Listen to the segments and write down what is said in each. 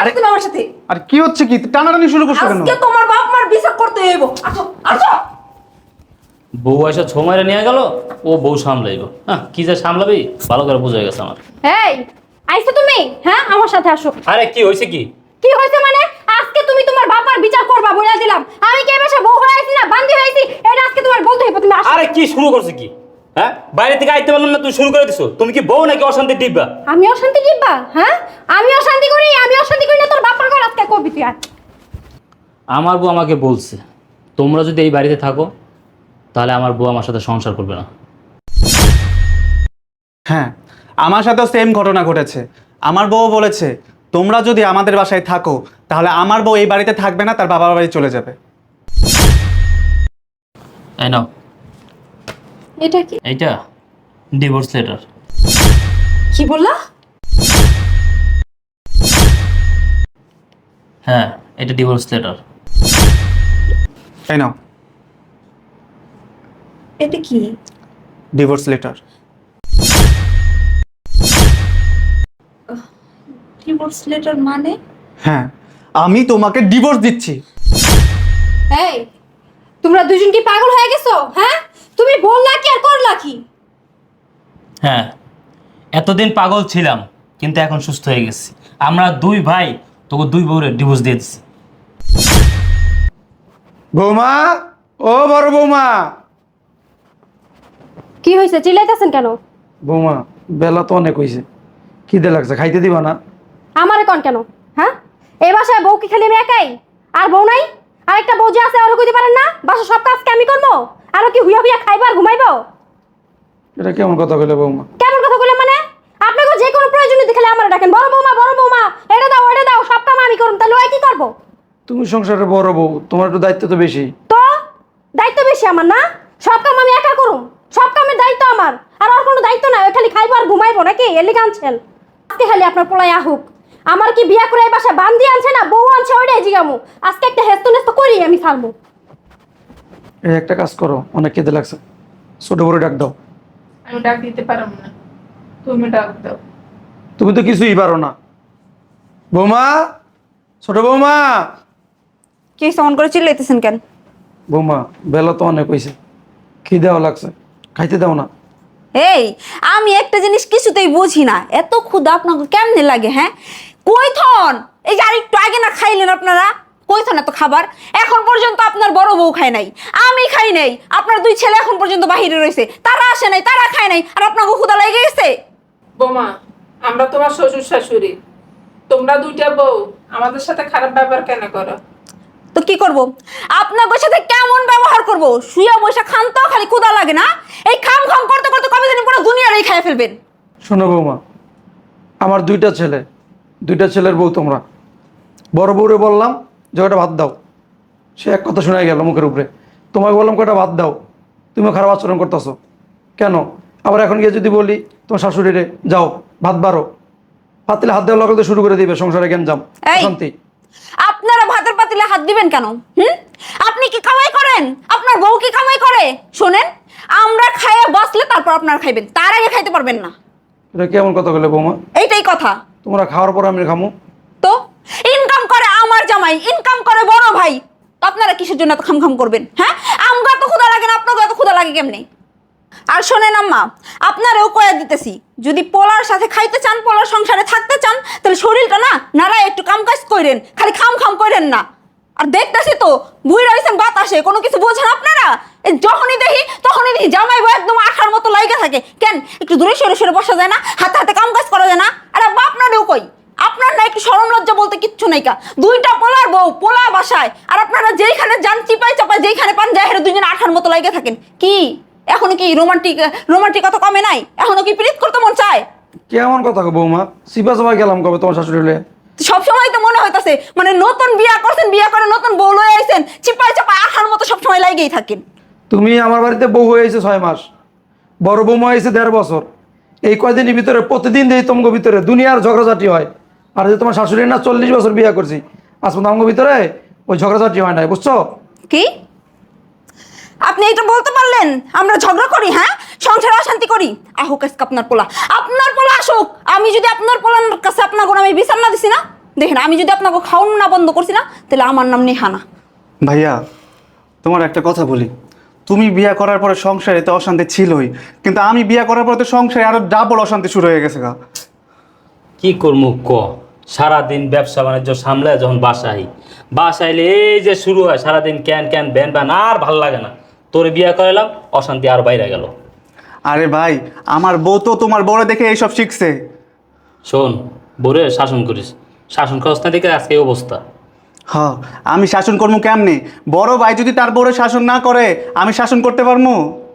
আরে তুমি আমার সাথে। আর কি হচ্ছে কি? টানাটানি শুরু করছ কেন? আজকে তোমার বাপ মার বিচার করতে হইব। আসো আসো। বউ এসে নিয়ে গেল ও বউ সামলাইব। হ্যাঁ কি যে সামলাবি? ভালো করে বোঝা গেছে আমার। এই আইছো তুমি? হ্যাঁ আমার সাথে আসো। আরে কি হয়েছে কি? কি হয়েছে মানে? আজকে তুমি তোমার বাবার বিচার করবা বলে দিলাম। আমি কে বেশে বউ হয়ে আইছি না? বান্দি হয়েছি এটা আজকে তোমার বলতে হইব তুমি আসো। আরে কি শুরু করছে কি? হ্যাঁ? বাইরে থেকে আইতে পারলাম না তুই শুরু করে দিছো। তুমি কি বউ নাকি অশান্তি টিপবা? আমি অশান্তি দিব্বা হ্যাঁ? আমি অশান্তি করি আমি অশান্তি করি না তোর বাপার ঘর আজকে কবি তুই আমার বউ আমাকে বলছে তোমরা যদি এই বাড়িতে থাকো তাহলে আমার বউ আমার সাথে সংসার করবে না। হ্যাঁ আমার সাথেও সেম ঘটনা ঘটেছে। আমার বউ বলেছে তোমরা যদি আমাদের বাসায় থাকো তাহলে আমার বউ এই বাড়িতে থাকবে না তার বাবার বাড়ি চলে যাবে। এই নাও। এটা কি? এইটা ডিভোর্স লেটার কি বললা? হ্যাঁ এটা ডিভোর্স লেটার তাই নাও। এটা কি? ডিভোর্স লেটার ডিভোর্স লেটার মানে? হ্যাঁ আমি তোমাকে ডিভোর্স দিচ্ছি। এই তোমরা দুজন কি পাগল হয়ে গেছো? হ্যাঁ? তুমি বললা কি আর করলা কি হ্যাঁ এতদিন পাগল ছিলাম কিন্তু এখন সুস্থ হয়ে গেছি। আমরা দুই ভাই তোকে দুই বউরে ডিভোর্স দিয়ে দিচ্ছি বৌমা ও বড় বৌমা। কি হয়েছে? চিল্লাইতেছেন কেন? বৌমা বেলা তো অনেক হয়েছে খিদে লাগছে খাইতে দিবা না। আমারে কোন কেন? হ্যাঁ? এই বাসায় বউ কি খালি আমি একাই? আর বউ নাই? আরেকটা বউ যে আছে ওরা কইতে পারেন না? বাসা সব কাজ কি আমি করব? আরও কি হুইয়া হুইয়া খাইবো আর ঘুমাইবো? এটা কেমন কথা কইলে বৌমা? কেমন কথা বলে মানে? আপনাকে যে কোনো প্রয়োজনে দেখলে আমার ডাকেন। বড় বৌমা বড় বৌমা এটা দাও এটা দাও সব কাম আমি করুম। তাহলে ওই কি করব? তুমি সংসারের বড় বউ তোমার একটু দায়িত্ব তো বেশি। তো? দায়িত্ব বেশি আমার না? সব কাম আমি একা করুম। সব কামের দায়িত্ব আমার। আর আর কোনো দায়িত্ব নাই ওই খালি খাইবো আর ঘুমাইবো নাকি? এলি আনছেন আজকে খালি আপনার পোলাই আহুক। আমার কি বিয়া করে এই বাসায় বান্দি আনছে না? বউ আনছে ওইটাই জিগামু। আজকে একটা হেস্ত নেস্ত করি আমি ছাড়বো। এই একটা কাজ করো অনেক খিদে লাগছে। ছোট বড় ডাক দাও। আমি ডাক দিতে পারব না। তুমি ডাক দাও। তুমি তো কিছুই পারো না। বৌমা ছোট বৌমা। কি অন করে চিল্লাইতেছেন কেন? বৌমা বেলা তো অনেক হয়েছে খিদেও লাগছে। খাইতে দাও না। এই আমি একটা জিনিস কিছুতেই বুঝি না। এত ক্ষুদা আপনাকে কেমনে লাগে হ্যাঁ? কইথন এই যে আরেকটু আগে না খাইলেন আপনারা? কইথন এত খাবার? এখন পর্যন্ত আপনার বড় বউ খায় নাই। আমি খাই নাই। আপনার দুই ছেলে এখন পর্যন্ত বাহিরে রয়েছে। তারা আসে নাই তারা খায় নাই। আর আপনাকে ক্ষুদা লেগে গেছে? বোমা আমরা তোমার শ্বশুর শাশুড়ি তোমরা দুইটা বউ আমাদের সাথে খারাপ ব্যবহার কেন করো? তো কি করব? আপনার সাথে কেমন ব্যবহার করব? শুয়া বসে খান তো খালি ক্ষুদা লাগে না? এই খাম খাম করতে করতে কবে দিন পুরো দুনিয়ারই খাই ফেলবেন। শোনো বৌমা আমার দুইটা ছেলে দুইটা ছেলের বউ তোমরা। বড় বউরে বললাম যে কটা ভাত দাও। সে এক কথা শোনাই গেল মুখের উপরে। তোমাকে বললাম কটা ভাত দাও। তুমিও খারাপ আচরণ করতেছো। কেন? আবার এখন গিয়ে যদি বলি তোমার শাশুড়িরে যাও ভাত বারো ভাত দিলে হাত দেওয়ার লগে শুরু করে দিবে সংসারে এই। শান্তি আপনারা ভাতের পাতিলে হাত দিবেন কেন? হুম? আপনি কি কামাই করেন? আপনার বউ কি কামাই করে? শোনেন আমরা খাইয়ে বসলে তারপর আপনারা খাইবেন তার আগে খাইতে পারবেন না। এটা কেমন কথা বলে বৌমা? এইটাই কথা। তোমরা খাওয়ার পর আমি খামো। জামাই ইনকাম করে বড় ভাই। তো আপনারা কিসের জন্য এত খাম খাম করবেন হ্যাঁ? আমগা তো ক্ষুদা লাগে না আপনাকে এত ক্ষুদা লাগে কেমনি? আর শোনেন আম্মা, আপনারেও কয়া দিতেছি, যদি পোলার সাথে খাইতে চান, পোলার সংসারে থাকতে চান, তাহলে শরীরটা না নাড়ায় একটু কাম কাজ করেন, খালি খাম খাম করেন না। আর দেখতেছি তো বুই রয়েছেন বাতাসে, কোনো কিছু বোঝেন আপনারা? যখনই দেখি, তখনই দেখি জামাই বউ একদম আঠার মতো লাইগা থাকে। কেন? একটু দূরে সরে সরে বসা যায় না, হাতে হাতে কাম কাজ করা যায় না। আর আপনারও কই? আপনার না একটু সরম লজ্জা বলতে কিচ্ছু নেই কা। দুইটা পোলার বউ পোলা বাসায়। আর আপনারা যেইখানে যান চিপাই চাপাই যেইখানে পান যায় হেরে দুজনে আঠার মতো লাইগা থাকেন। কি? এখনও কি রোমান্টিক রোমান্টিকতা কমে নাই? এখনও কি প্রীত করতে মন চায়? কেমন কথা গো বৌমা? সিপা সবাই গেলাম কবে তোমার শাশুড়ি হলে? সবসময় তো মনে হইতাছে মানে নতুন বিয়া করছেন বিয়া করে নতুন বউ লয়ে আইছেন চিপাই চাপাই আঠার মতো সবসময় লাগেই থাকেন। তুমি আমার বাড়িতে বউ হয়ে এসে ছয় মাস। বড় বৌমা হয়েছে দেড় বছর। এই কয়দিনের ভিতরে প্রতিদিন দেই তোমাকে ভিতরে দুনিয়ার ঝগড়াঝাটি হয় আর যে তোমার শাশুড়ি না চল্লিশ বছর বিয়ে করছি আজ পর্যন্ত ভিতরে ওই ঝগড়াঝাটি হয় নাই বুঝছ? কি? আপনি এটা বলতে পারলেন? আমরা ঝগড়া করি হ্যাঁ? সংসারে অশান্তি করি। আহুক আজকে আপনার পোলা। আপনার পোলা আসুক। আমি যদি আপনার পোলার কাছে আপনার কোনো আমি বিচার না দিছি না দেখেন আমি যদি আপনাকে খাওয়ানো না বন্ধ করছি না তাহলে আমার নাম নেহানা। ভাইয়া তোমার একটা কথা বলি। তুমি বিয়ে করার পরে সংসারে তো অশান্তি ছিলই কিন্তু আমি বিয়ে করার পরে তো সংসারে আরও ডাবল অশান্তি শুরু হয়ে গেছে গা। কি করব ক? সারাদিন ব্যবসা বাণিজ্য সামলায় যখন বাসায়। এলে এই যে শুরু হয় সারাদিন ক্যান ক্যান ব্যান ব্যান আর ভালো লাগে না। তোর বিয়ে করালাম অশান্তি আর বাইরে গেল। আরে ভাই আমার বউ তো তোমার বড় দেখে এইসব শিখছে। শোন বোরে শাসন করিস। শাসন খরচ না দেখে আজকে এই অবস্থা। হ আমি শাসন করব কেমনে? বড় ভাই যদি তার বড় শাসন না করে আমি শাসন করতে পারব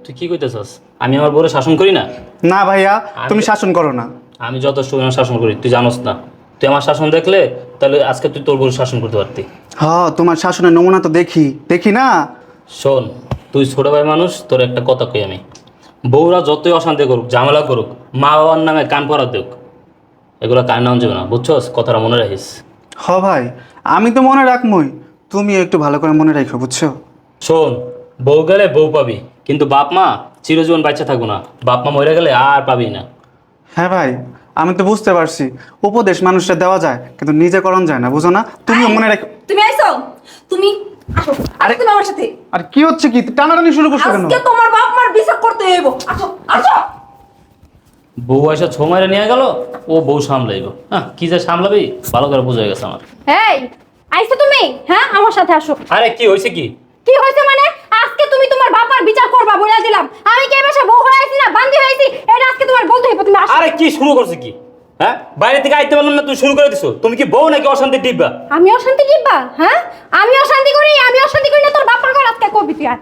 তুই কি কইতেছস? আমি আমার বোরে শাসন করি না? না ভাইয়া তুমি শাসন করো না। আমি যত শাসন করি তুই জানোস না। তুই আমার শাসন দেখলে তাহলে আজকে তুই তোর বোরে শাসন করতে পারতি। হ তোমার শাসনের নমুনা তো দেখি। দেখি না? শোন তুই ছোট ভাই মানুষ তোর একটা কথা কই আমি। বউরা যতই অশান্তি করুক ঝামেলা করুক মা বাবার নামে কান পরা দেখ এগুলো কান নাম যাবে না বুঝছস? কথাটা মনে রাখিস। হ ভাই আমি তো মনে রাখমই। তুমি একটু ভালো করে মনে রাখো বুঝছ? শোন বউ গেলে বউ পাবি কিন্তু বাপ মা চিরজীবন বাচ্চা থাকব না। বাপ মা মরে গেলে আর পাবি না। হ্যাঁ ভাই আমি তো বুঝতে পারছি। উপদেশ মানুষটা দেওয়া যায় কিন্তু নিজে করণ যায় না বুঝো না? তুমিও মনে রাখো তুমি আইছো তুমি আসো আরে তুমি আমার সাথে। আর কি হচ্ছে কি? টানাটানি শুরু করছ কেন? আজকে তোমার বাপ মার বিচার করতে হইব। আসো আসো। বউ এসে ছো মারে নিয়ে গেল ও বউ সামলাইব। হ্যাঁ কি যে সামলাবি? ভালো করে বোঝা গেছে আমার। এই আইছো তুমি? হ্যাঁ আমার সাথে আসো। আরে কি হয়েছে কি? কি হয়েছে মানে? আজকে তুমি তোমার বাবার বিচার করবা বলে দিলাম। আমি কি এবার বউ হয়ে আইছি না? বান্দি হয়েছি এটা আজকে তোমার বলতে হইব তুমি আরে কি শুরু করছে কি? হ্যাঁ? বাইরে থেকে আইতে পারলাম না তুই শুরু করে দিছো। তুমি কি বউ নাকি অশান্তি টিপবা? আমি অশান্তি কিবা হ্যাঁ? আমি অশান্তি করি আমি অশান্তি করি না তোর বাপার ঘর আজকে কবি তুই আর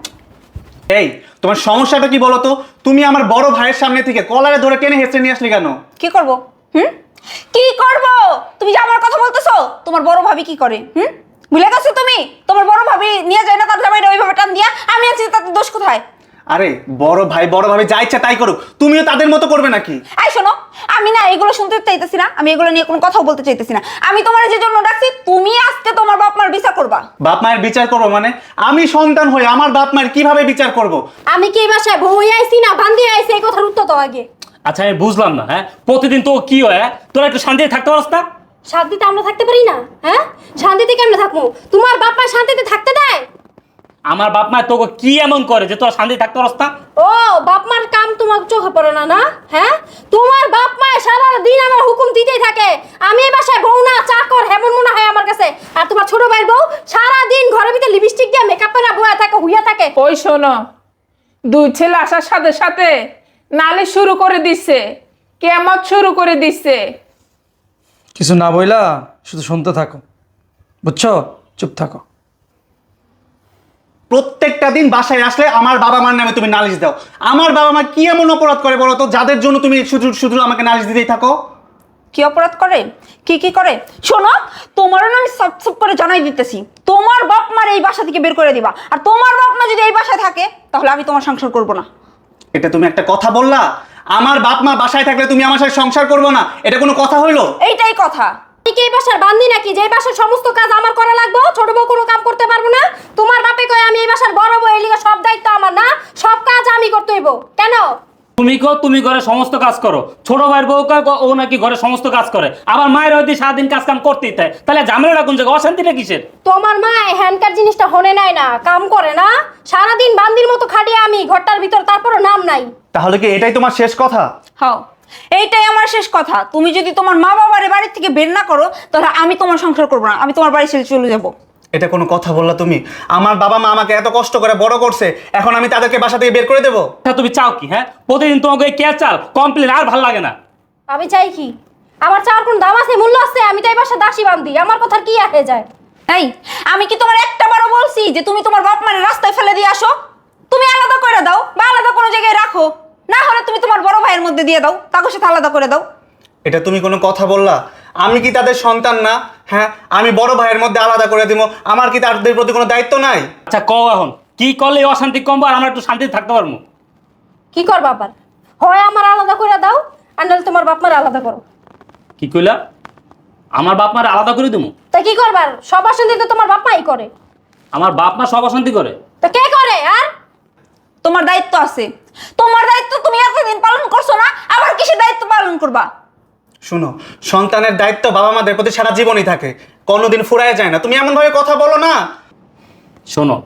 এই তোমার সমস্যাটা কি বলো তো? তুমি আমার বড় ভাইয়ের সামনে থেকে কলারে ধরে টেনে হেসে নিয়ে আসলে কেন? কি করব? হুম? কি করব? তুমি যে আমার কথা বলতেছো তোমার বড় ভাবি কি করে? হুম? ভুলে গেছো তুমি? তোমার বড় ভাবি নিয়ে যায় না তার জামাইটা ওইভাবে টান দিয়া। আমি আছি তাতে দোষ কোথায়? আরে বড় ভাই বড় ভাবে যা ইচ্ছা তাই করুক। তুমিও তাদের মতো করবে নাকি? আই শোনো আমি না এগুলো শুনতে চাইতেছি না। আমি এগুলো নিয়ে কোনো কথাও বলতে চাইতেছি না। আমি তোমার যে জন্য ডাকছি তুমি আজকে তোমার বাপ মার বিচার করবা। বাপ মায়ের বিচার করব মানে? আমি সন্তান হয়ে আমার বাপ মায়ের কীভাবে বিচার করব। আমি কি এই বাসায় বউ হয়ে আইছি না বান্দি হয়ে আইছি? এই কথার উত্তর তো আগে। আচ্ছা আমি বুঝলাম না হ্যাঁ? প্রতিদিন তো কি হয় হ্যাঁ? তোরা একটু শান্তিতে থাকতে পারস না? শান্তিতে আমরা থাকতে পারি না হ্যাঁ? শান্তিতে কেমনে থাকব? তোমার বাপ মা শান্তিতে থাকতে দেয়? আমার বাপ মা তোকে কি এমন করে যে তোর শান্তিতে থাকতে পারস না? ও বাপ মার কাম তোমার চোখে পড়ে না না? হ্যাঁ? তোমার বাপ মা সারা দিন আমার হুকুম দিতেই থাকে। আমি এই বাসায় বউ না চাকর হেমন মনে হয় আমার কাছে। আর তোমার ছোট ভাইয়ের বউ সারা দিন ঘরের ভিতরে লিপস্টিক দিয়ে মেকআপ করে বয়া থাকে হুইয়া থাকে। ওই শোনো দুই ছেলে আসার সাথে সাথে নালে শুরু করে দিচ্ছে কেমত শুরু করে দিচ্ছে কিছু না বইলা শুধু শুনতে থাকো। বুঝছ? চুপ থাকো। প্রত্যেকটা দিন বাসায় আসলে আমার বাবা মার নামে তুমি নালিশ দাও। আমার বাবা মা কি এমন অপরাধ করে বলো তো যাদের জন্য তুমি শুধু শুধু আমাকে নালিশ দিতেই থাকো? কি অপরাধ করে? কি কি করে? শোনো তোমারও না আমি সব সব করে জানাই দিতেছি। তোমার বাপ মার এই বাসা থেকে বের করে দিবা। আর তোমার বাপ মা যদি এই বাসায় থাকে তাহলে আমি তোমার সংসার করব না। এটা তুমি একটা কথা বললা? আমার বাপ মা বাসায় থাকলে তুমি আমার সাথে সংসার করব না? এটা কোনো কথা হলো এইটাই কথা। কি এই বাসার বান্দি নাকি? যে এই বাসার সমস্ত কাজ আমার করা লাগবে, ছোট বউ কোনো কাম করতে পারব না? তোমার বাপে কয়, আমি এই বাসার বড় বউ এই লিগে সব দায়িত্ব আমার না, সব কাজ আমি করতে হইব। কেন? তুমি কো তুমি ঘরে সমস্ত কাজ করো। ছোট ভাইয়ের বউ ও নাকি ঘরে সমস্ত কাজ করে। আবার মায়ের হয়তো সারাদিন কাজ কাম করতেই তাই তাহলে ঝামেলাটা কোন জায়গায়? অশান্তিটা কিসের? তোমার মা হ্যান্ডকার জিনিসটা হনে নাই না কাম করে না? সারাদিন বান্দির মতো খাটিয়ে আমি ঘরটার ভিতর তারপরও নাম নাই। তাহলে কি এটাই তোমার শেষ কথা? হও এইটাই আমার শেষ কথা। তুমি যদি তোমার মা বাবার বাড়ি থেকে বের না করো তাহলে আমি তোমার সংসার করব না আমি তোমার বাড়ি ছেড়ে চলে যাব। এটা কোনো কথা বললা তুমি? আমার বাবা মা আমাকে এত কষ্ট করে বড় করছে এখন আমি তাদেরকে বাসা থেকে বের করে দেবো? তা তুমি চাও কি হ্যাঁ? প্রতিদিন তোমাকে কে চাল কমপ্লেন আর ভালো লাগে না। আমি চাই কি? আমার চাওয়ার কোন দাম আছে মূল্য আছে? আমি তাই বাসা দাসী বান্ধি আমার কথা কি আসে যায়? এই আমি কি তোমার একটা বারও বলছি যে তুমি তোমার বাপ মায়ের রাস্তায় ফেলে দিয়ে আসো? তুমি আলাদা করে দাও বা আলাদা কোনো জায়গায় রাখো। না হলে তুমি তোমার বড় ভাইয়ের মধ্যে দিয়ে দাও তাকে সাথে আলাদা করে দাও। এটা তুমি কোনো কথা বললা? আমি কি তাদের সন্তান না? হ্যাঁ আমি বড় ভাইয়ের মধ্যে আলাদা করে দিব। আমার কি তাদের প্রতি কোনো দায়িত্ব নাই? আচ্ছা কও এখন কি করলে অশান্তি কমবো আর আমরা একটু শান্তিতে থাকতে পারব? কি কর বাবার হয় আমার আলাদা করে দাও আর নাহলে তোমার বাপ মার আলাদা করো। কি কইলা? আমার বাপ মার আলাদা করে দেবো তা কি করবার সব অশান্তি তো তোমার বাপ মাই করে। আমার বাপ মা সব অশান্তি করে? তা কে করে আর? তোমার দায়িত্ব আছে। তোমার দায়িত্ব তুমি এতদিন পালন করছ না আবার কিসের দায়িত্ব পালন করবা? শুনো সন্তানের দায়িত্ব বাবা মাদের প্রতি সারা জীবনই থাকে। কোনোদিন ফুরায় যায় না। তুমি এমনভাবে কথা বলো না। শোনো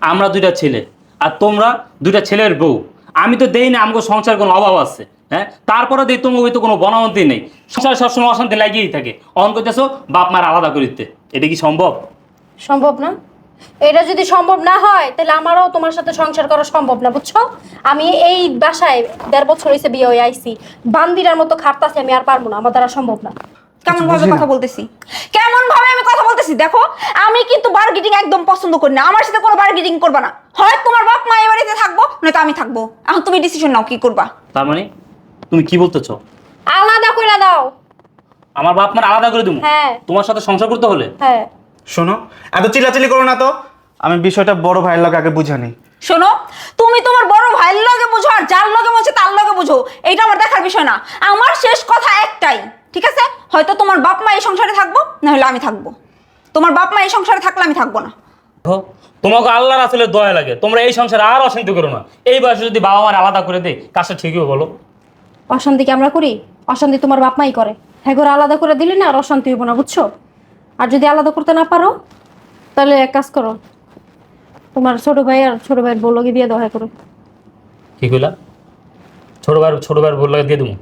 আমরা দুইটা ছেলে আর তোমরা দুইটা ছেলের বউ। আমি তো দেই না আমাকে সংসার কোনো অভাব আছে হ্যাঁ? তারপরে দেই তোমার ওই তো কোনো বনাবন্তি নেই। সংসার সবসময় অশান্তি লাগিয়েই থাকে। অন করতেছো বাপ মার আলাদা করিতে। এটা কি সম্ভব? সম্ভব না। এটা যদি সম্ভব না হয় তাহলে আমারও তোমার সাথে সংসার করা সম্ভব না বুঝছ? আমি এই বাসায় দেড় বছর হয়েছে বিয়ে হয়ে আইছি। বান্দিরার মতো খাটতাছি আমি আর পারব না আমার দ্বারা সম্ভব না। কেমন ভাবে কথা বলতেছি? কেমন ভাবে আমি কথা বলতেছি? দেখো আমি কিন্তু বার্গেটিং একদম পছন্দ করি না। আমার সাথে কোনো বার্গেটিং করবা না। হয় তোমার বাপ মা এ বাড়িতে থাকব নয়তো আমি থাকব। এখন তুমি ডিসিশন নাও কি করবা। তার মানে? তুমি কি বলতেছো? আলাদা করে দাও। আমার বাপ মার আলাদা করে দেবো হ্যাঁ। তোমার সাথে সংসার করতে হলে? হ্যাঁ। শোনো এত চিল্লাচিল্লি করো না তো। আমি বিষয়টা বড় ভাইয়ের লোক আগে বুঝানি। শোনো তুমি তোমার বড় ভাইয়ের লগে বুঝো আর যার লগে বলছে তার লগে বুঝো। এইটা আমার দেখার বিষয় না। আমার শেষ কথা একটাই ঠিক আছে? হয়তো তোমার বাপ মা এই সংসারে থাকব না হলে আমি থাকব। তোমার বাপ মা এই সংসারে থাকলে আমি থাকব না। দেখো, তোমাকে আল্লাহর আসলে দয়া লাগে। তোমরা এই সংসারে আর অশান্তি করো না। এই বয়সে যদি বাবা মার আলাদা করে দেয় কাজটা ঠিকই বলো? অশান্তি কি আমরা করি? অশান্তি তোমার বাপ মাই করে। হ্যাঁ করে আলাদা করে দিলে না আর অশান্তি হইব না বুঝছ? আর যদি আলাদা করতে না পারো তাহলে এক কাজ করো। তোমার ছোট ভাই আর ছোট ভাইয়ের বউলকে দিয়ে দয়া করে। কি কইলা? ছোট ভাই ছোট ভাইয়ের ভুল লাগে দিয়ে দেবো?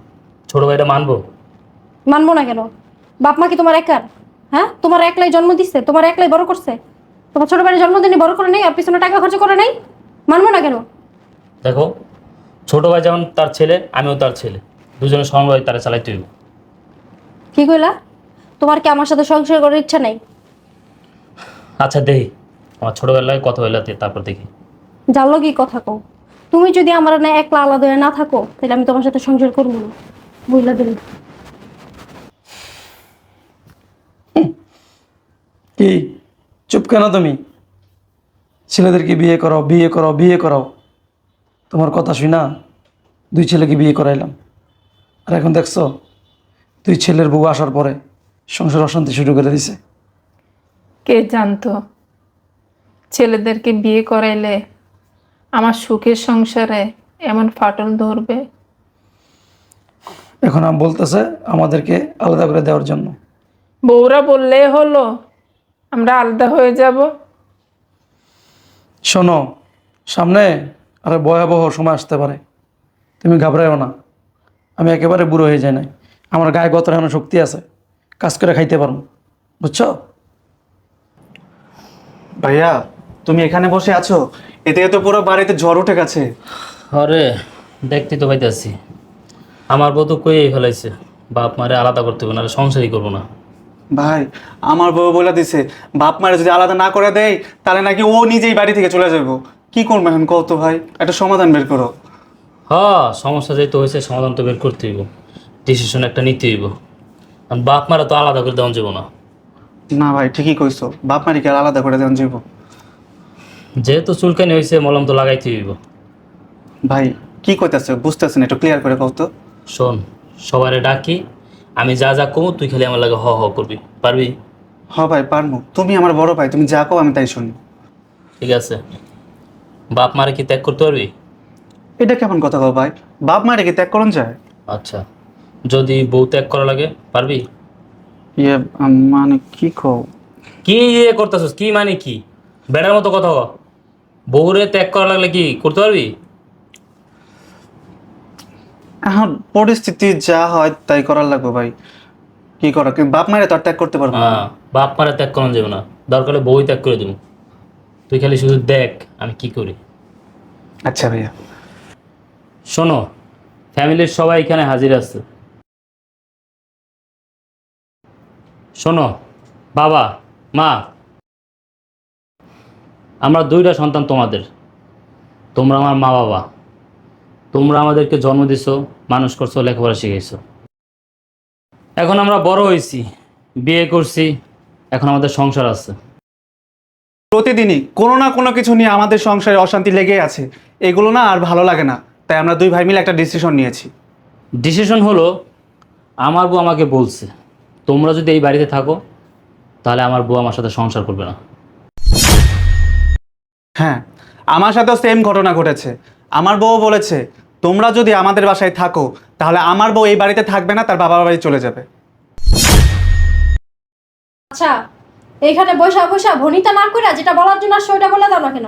ছোট ভাইটা মানবো? মানবো না কেন? বাপ মা কি তোমার একার? হ্যাঁ? তোমার একলাই জন্ম দিচ্ছে তোমার একলাই বড় করছে। তোমার ছোট ভাইয়ের জন্মদিনে বড় করে নেই আর পিছনে টাকা খরচ করে নেই? মানবো না কেন? দেখো ছোট ভাই যেমন তার ছেলে আমিও তার ছেলে। দুজনে সমবায় তারা চালাইতে হইব। কি কইলা? তোমার কি আমার সাথে সংসার করার ইচ্ছা নেই? আচ্ছা দেখি আমার ছোট ভাইয়ের লাগে কথা হইলাতে তারপর দেখি। জানলো কি কথা কও? তুমি যদি আমার না একলা আলাদা হয়ে না থাকো তাহলে আমি তোমার সাথে সংসার করব না। বুঝলা দিলি কি? চুপ কেন তুমি? ছেলেদেরকে বিয়ে করাও বিয়ে করাও বিয়ে করাও। তোমার কথা শুই না দুই ছেলেকে বিয়ে করাইলাম। আর এখন দেখছ দুই ছেলের বউ আসার পরে সংসার অশান্তি শুরু করে দিছে। কে জানতো? ছেলেদেরকে বিয়ে করাইলে আমার সুখের সংসারে এমন ফাটল ধরবে? এখন আম বলতেছে আমাদেরকে আলাদা করে দেওয়ার জন্য। বউরা বললে হলো আমরা আলাদা হয়ে যাব। শোনো সামনে আরে ভয়াবহ সময় আসতে পারে। তুমি ঘাবড়াইও না। আমি একেবারে বুড়ো হয়ে যাই নাই। আমার গায়ে গত এখনও শক্তি আছে। কাজ করে খাইতে পারব। বুঝছ? ভাইয়া তুমি এখানে বসে আছো? এতে তো পুরো বাড়িতে ঝড় উঠে গেছে। আরে দেখতে তো পাইতেছি। আমার বউ তো কইয়েই ফেলাইছে বাপ মারে আলাদা করতে হবে না সংসারই করব না। ভাই আমার বউ বলে দিছে বাপ মারে যদি আলাদা না করে দেয় তাহলে নাকি ও নিজেই বাড়ি থেকে চলে যাব কি করব এখন কত ভাই? একটা সমাধান বের করো। হ্যাঁ সমস্যা যেহেতু হয়েছে সমাধান তো বের করতে হইব। ডিসিশন একটা নিতে হইব। বাপ মারা তো আলাদা করে দেওয়া যাব না। না ভাই ঠিকই কইছো। বাপ মারি কি আলাদা করে দেন যাব যেহেতু চুলকানি হয়েছে মলম তো লাগাইতে হইব। ভাই কি কইতাছে? বুঝতেছেন একটু ক্লিয়ার করে কও তো। শোন সবারে ডাকি আমি যা যা কমু তুই খালি আমার লাগে হ হ করবি। পারবি? হ ভাই পারব তুমি আমার বড় ভাই তুমি যা কও আমি তাই শুনি ঠিক আছে। বাপ মারে কি ত্যাগ করতে পারবি? এটা কেমন কথা কও ভাই? বাপ মারে কি ত্যাগ করুন যায়? আচ্ছা। যদি বউ ত্যাগ করা লাগে পারবি? ইয়ে মানে কি কও? কি ইয়ে করতেছিস? কি মানে কি? বেড়ার মতো কথা ক বউরে ত্যাগ করা লাগলে কি করতে পারবি? এখন পরিস্থিতি যা হয় তাই করার লাগবে ভাই। কি করা বাপ মারে তো আর ত্যাগ করতে পারব না। হ্যাঁ বাপ মারা ত্যাগ করানো যাবে না। দরকার হলে বউই ত্যাগ করে দেবো। তুই খালি শুধু দেখ আমি কি করি। আচ্ছা ভাইয়া। শোনো ফ্যামিলির সবাই এখানে হাজির আছে। শোনো বাবা মা আমরা দুইটা সন্তান তোমাদের। তোমরা আমার মা বাবা। তোমরা আমাদেরকে জন্ম দিছো মানুষ করছ লেখাপড়া শিখেছো এখন আমরা বড় হয়েছি বিয়ে করছি এখন আমাদের সংসার আছে। প্রতিদিনই কোনো না কোনো কিছু নিয়ে আমাদের সংসারে অশান্তি লেগেই আছে। এগুলো না আর ভালো লাগে না তাই আমরা দুই ভাই মিলে একটা ডিসিশন নিয়েছি। ডিসিশন হলো আমার বউ আমাকে বলছে তোমরা যদি এই বাড়িতে থাকো তাহলে আমার বউ আমার সাথে সংসার করবে না। হ্যাঁ আমার সাথেও সেম ঘটনা ঘটেছে। আমার বউ বলেছে তোমরা যদি আমাদের বাসায় থাকো তাহলে আমার বউ এই বাড়িতে থাকবে না তার বাবার বাড়ি চলে যাবে। আচ্ছা এইখানে বৈশা বৈশা ভনিতা না করে যেটা বলার জন্য আসছো ওইটা বলে দাও না কেন?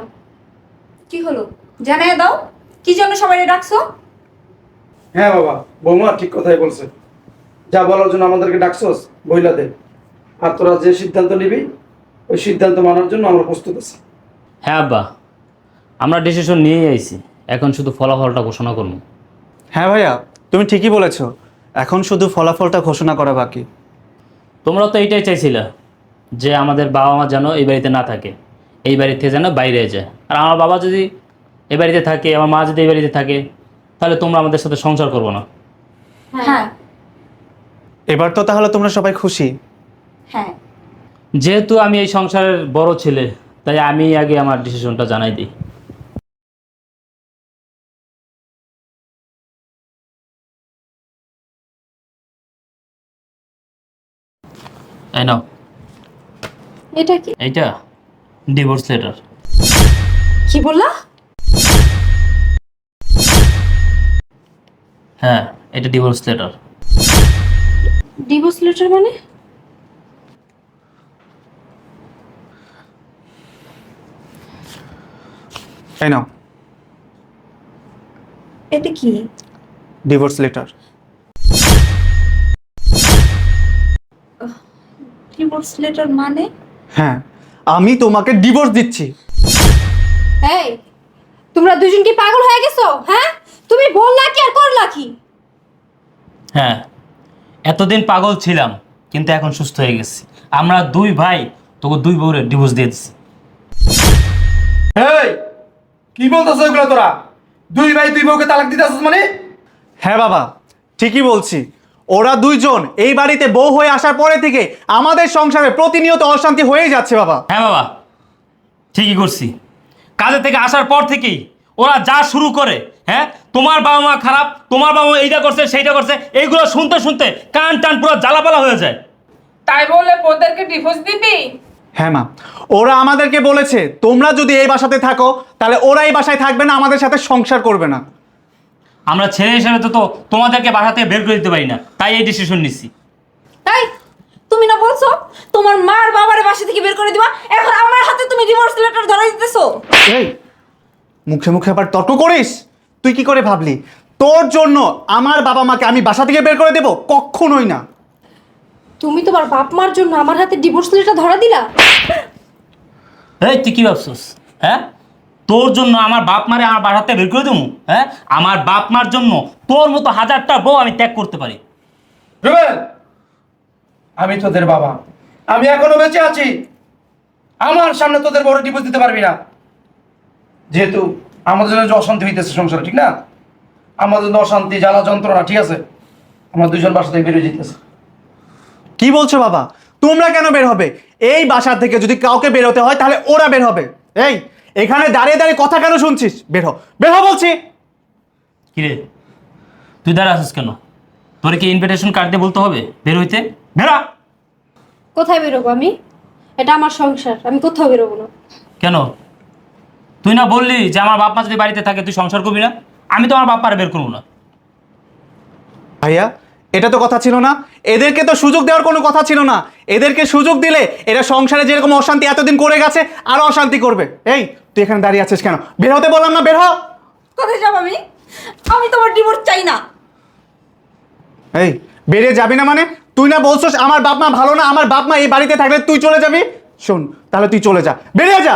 কি হলো? জানাই দাও। কি জন্য সবাই ডাকছো? হ্যাঁ বাবা বৌমা ঠিক কথাই বলছে। যা বলার জন্য আমাদেরকে ডাকছস? বইলা দে আর তোরা যে সিদ্ধান্ত নিবি ওই সিদ্ধান্ত মানার জন্য আমরা প্রস্তুত আছি। হ্যাঁ আব্বা আমরা ডিসিশন নিয়েই আইছি। এখন শুধু ফলাফলটা ঘোষণা করব। হ্যাঁ ভাইয়া তুমি ঠিকই বলেছ। এখন শুধু ফলাফলটা ঘোষণা করা বাকি। তোমরা তো এইটাই চাইছিলে যে আমাদের বাবা মা যেন এই বাড়িতে না থাকে এই বাড়ি থেকে যেন বাইরে যায়। আর আমার বাবা যদি এই বাড়িতে থাকে আমার মা যদি এই বাড়িতে থাকে তাহলে তোমরা আমাদের সাথে সংসার করব না। হ্যাঁ। এবার তো তাহলে তোমরা সবাই খুশি। হ্যাঁ। যেহেতু আমি এই সংসারের বড় ছেলে তাই আমি আগে আমার ডিসিশনটা জানাই দিই। এই নাও। এটা কি? এইটা ডিভোর্স লেটার কি বললা? হ্যাঁ এটা ডিভোর্স লেটার ডিভোর্স লেটার মানে? এই নাও। এটা কি? Divorce letter. ডিভোর্স লেটার মানে? হ্যাঁ আমি তোমাকে ডিভোর্স দিচ্ছি। এই তোমরা দুজন কি পাগল হয়ে গেছো হ্যাঁ? তুমি বললা কি আর করলা কি হ্যাঁ। এতদিন পাগল ছিলাম কিন্তু এখন সুস্থ হয়ে গেছি। আমরা দুই ভাই তোকে দুই বউরে ডিভোর্স দিয়ে এই কি বলতেছ এগুলো তোরা? দুই ভাই দুই বউকে তালাক দিতে আসছিস মানে? হ্যাঁ বাবা ঠিকই বলছি। ওরা দুইজন এই বাড়িতে বউ হয়ে আসার পরে থেকে আমাদের সংসারে প্রতিনিয়ত অশান্তি হয়েই যাচ্ছে বাবা। হ্যাঁ বাবা ঠিকই করছি। কাজে থেকে আসার পর থেকেই ওরা যা শুরু করে হ্যাঁ? তোমার বাবা মা খারাপ তোমার বাবা মা এইটা করছে সেইটা করছে এইগুলো শুনতে শুনতে কান টান পুরো জ্বালাপালা হয়ে যায়। তাই বলে বউদেরকে ডিভোর্স দিবি? হ্যাঁ মা। ওরা আমাদেরকে বলেছে তোমরা যদি এই বাসাতে থাকো তাহলে ওরা এই বাসায় থাকবে না আমাদের সাথে সংসার করবে না। আমরা ছেলে হিসেবে তো তো তোমাদেরকে বাসা থেকে বের করে দিতে পারি না তাই এই ডিসিশন নিচ্ছি। তাই? তুমি না বলছো তোমার মার বাবার বাসা থেকে বের করে দিবা? এখন আমার হাতে তুমি ডিভোর্স লেটার ধরে দিতেছো? এই মুখে মুখে আবার তর্ক করিস? তুই কি করে ভাবলি? তোর জন্য আমার বাবা মাকে আমি বাসা থেকে বের করে দেব? কখনোই না। তুমি তোমার বাপ মার জন্য আমার হাতে ডিভোর্স লেটার ধরা দিলা? এই তুই কি ভাবছিস? হ্যাঁ? তোর জন্য আমার বাপ মারে আমার বাসাতে বের করে দেবো? হ্যাঁ? আমার বাপ মার জন্য তোর মতো হাজারটা বউ আমি ত্যাগ করতে পারি। রুবেল আমি তোদের বাবা। আমি এখনও বেঁচে আছি। আমার সামনে তোদের বড় ডিভোর্স দিতে পারবি না। যেহেতু আমাদের জন্য যে অশান্তি হইতেছে সংসারে ঠিক না? আমাদের জন্য অশান্তি জ্বালা যন্ত্রণা ঠিক আছে? আমরা দুজন বাসা থেকে বেরিয়ে যেতেছে। কি বলছো বাবা? তোমরা কেন বের হবে? এই বাসা থেকে যদি কাউকে বের হতে হয় তাহলে ওরা বের হবে। এই এখানে দাঁড়িয়ে দাঁড়িয়ে কথা কেন শুনছিস? বের হ। বের হ বলছি। কিরে তুই দাঁড়া আছিস কেন? তোর কি ইনভিটেশন কার্ড দিয়ে বলতে হবে বের হইতে? বেরা কোথায় বেরোবো আমি? এটা আমার সংসার আমি কোথাও বেরোবো না। কেন? তুই না বললি যে আমার বাপ মা যদি বাড়িতে থাকে তুই সংসার করবি না? আমি তো আমার বাপ মারে বের করব না। ভাইয়া এটা তো কথা ছিল না। এদেরকে তো সুযোগ দেওয়ার কোনো কথা ছিল না। এদেরকে সুযোগ দিলে এরা সংসারে যেরকম অশান্তি এতদিন করে গেছে আরও অশান্তি করবে। এই তুই এখানে দাঁড়িয়ে আছিস কেন? বের হতে বললাম না বের হ। কোথায় যাব আমি? আমি তোমার ডিভোর্স চাই না। এই বেরিয়ে যাবি না মানে? তুই না বলছিস আমার বাপ মা ভালো না আমার বাপ মা এই বাড়িতে থাকলে তুই চলে যাবি? শোন তাহলে তুই চলে যা। বেরিয়ে যা।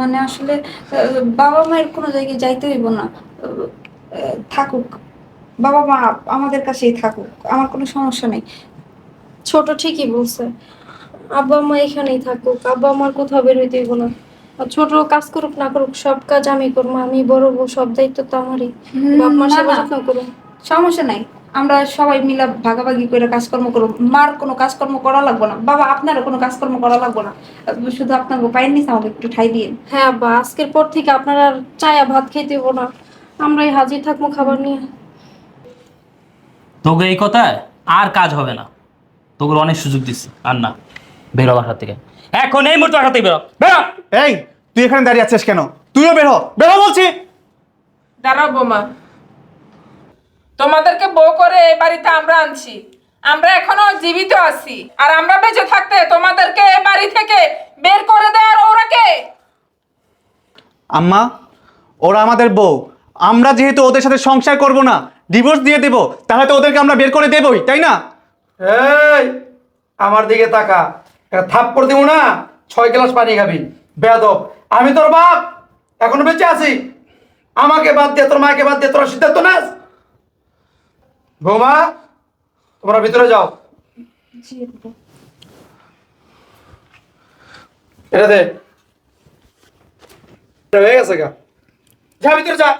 মানে আসলে বাবা মায়ের কোনো জায়গায় যাইতে হইব না। থাকুক। বাবা মা আমাদের কাছেই থাকুক আমার কোনো সমস্যা নেই। ছোট ঠিকই বলছে। আব্বা মা এখানেই থাকুক আব্বা আমার কোথাও বের হইতে হইব না। ছোট কাজ করুক না করুক সব কাজ আমি করব আমি বড় সব দায়িত্ব তো আমারই। বাপ মার সেবা যত্ন করুন সমস্যা নাই। আমরা সবাই মিলে ভাগাভাগি করে কাজকর্ম করব। মার কোনো কাজকর্ম করা লাগবো না। বাবা আপনারও কোনো কাজকর্ম করা লাগবে না। শুধু আপনার পায়ের নিচে আমাকে একটু ঠাই দিয়ে। হ্যাঁ আব্বা আজকের পর থেকে আপনার আর চায়া ভাত খেতে হইব না। আমরাই হাজির থাকব খাবার নিয়ে। তোকে এই কথায় আর কাজ হবে না। তোকে অনেক সুযোগ দিচ্ছি। আর না বেরো বাসা থেকে। এখন এই মুহূর্তে বাসা থেকে বেরো বেরো এই তুই এখানে দাঁড়িয়ে আছিস কেন? তুইও বের হ। বের বলছি। দাঁড়াও বোমা। তোমাদেরকে বউ করে এই বাড়িতে আমরা আনছি। আমরা এখনও জীবিত আছি। আর আমরা বেঁচে থাকতে তোমাদেরকে এই বাড়ি থেকে বের করে দেওয়ার ওরা কে আম্মা ওরা আমাদের বউ। আমরা যেহেতু ওদের সাথে সংসার করব না ডিভোর্স দিয়ে দেবো তাহলে তো ওদেরকে আমরা বের করে দেবই তাই না? এই আমার দিকে তাকা। একটা থাপ্পড় দিব না ছয় গ্লাস পানি খাবি। বেয়াদব আমি তোর বাপ এখনও বেঁচে আছি। আমাকে বাদ দিয়ে তোর মাকে বাদ দিয়ে তোরা সিদ্ধান্ত নাস। বৌমা তোমরা ভিতরে যাও। এটা দে। হয়ে গেছে গা। যা ভিতরে যা।